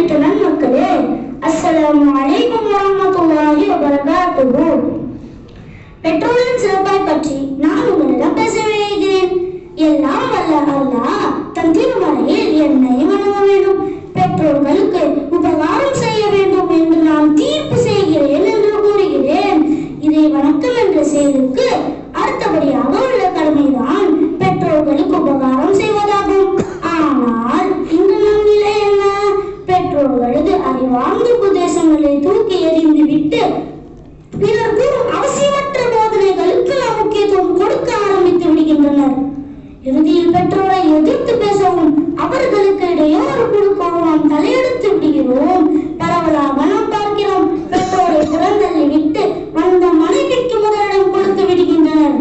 உள்ளிட்ட மக்களே அஸ்ஸலாமு அலைக்கும் வரமத்துல்லாஹி வபரகாத்துஹு. பெட்ரோலின் சிறப்பை பற்றி நான் உங்களிடம் பேச விழைகிறேன். எல்லாம் வல்ல அல்லாஹ் தன் திருமலையில் என்னை வழங்க வேண்டும். பெற்றோர்களுக்கு உபகாரம் செய்ய வேண்டும் என்று நான் தீர்ப்பு உபதேசங்களை தூக்கி எறிந்து விட்டு பிறர் கூறும் அவசியமற்ற போதனைகளுக்கு நாம் முக்கியத்துவம் கொடுக்க ஆரம்பித்து விடுகின்றனர். இறுதியில் பெற்றோரை எதிர்த்து பேசவும் அவர்களுக்கு இடையே ஒரு நாம் தலையெடுத்து விடுகிறோம். பரவலாக நாம் பார்க்கிறோம் பெற்றோரை புறந்தள்ளி விட்டு வந்த மனைவிக்கு முதலிடம் கொடுத்து விடுகின்றனர்.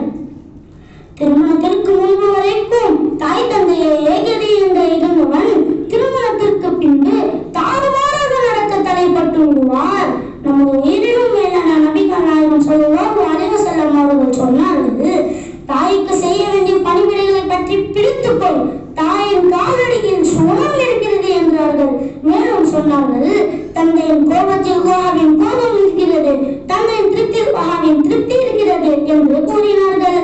திருமணத்திற்கு முன்பு வரைக்கும் தாய் தந்தையை ஏகதி என்று இருந்தவன் பிடித்துக்கொள் தாயின் காலடியில் சுவனம் இருக்கிறது என்றார்கள். மேலும் சொன்னார்கள் தந்தையின் கோபத்தில் குஹாவின் கோபம் இருக்கிறது. தந்தையின் திருப்தியில் குஹாவின் திருப்தி இருக்கிறது என்று கூறினார்கள்.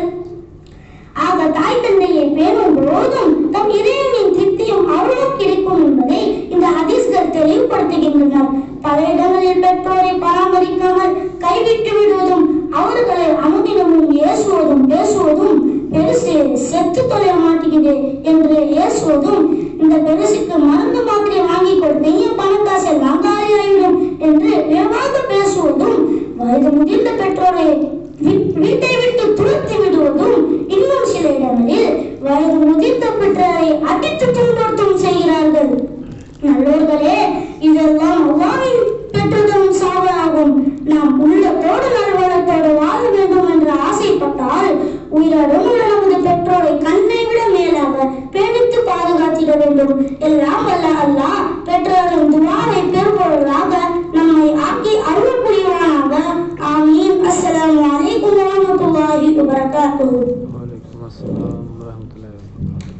ஆக தாய் தந்தையை பேணும் போதும் தம் இதயமின் திருப்தியும் அருளும் கிடைக்கும் என்பதை இந்த ஹதீஸ்கள் தெளிவுபடுத்துகின்றனர். பல இடங்களில் பெற்றோரை பராமரிக்காமல் கைவிட்டு விடுவதும் அவர்களை அனுதினமும் ஏசுவதும் பேசுவதும் பெருசு செத்து தொலைய மாட்டேங்குது என்று ஏசுவதும் இந்த பெருசுக்கு மருந்து மாத்திரை வாங்கி கொடுத்தீங்க பணக்காசு எல்லாம் காலியாயிடும் என்று வேகமாக பேசுவதும் வயது முதிர்ந்த பெற்றோரை வீட்டை விட்டு துரத்தி விடுவதும் இன்னும் சில இடங்களில் வயது முதிர்ந்த பெற்றோரை அடித்து துன்படுத்தும் செய்கிறார்கள். நல்லோர்களே இதெல்லாம் அல்லாவின் பெற்றதும் சாவலாகும் நாம் உள்ளத்தோடு நல்வளத்தோடு வாழ வேண்டும் என்று ஆசைப்பட்டால் உயிரோடும் வேண்டும். எல்லாம் வல்ல அல்லாஹ் பெற்றோரின் துவாரை பெறுபவர்களாக நம்மை ஆக்கி அருள் புரிவானாக ஆமீன். அஸ்ஸலாமு அலைக்கும் வரஹ்மத்துல்லாஹி வபரகாத்துஹு.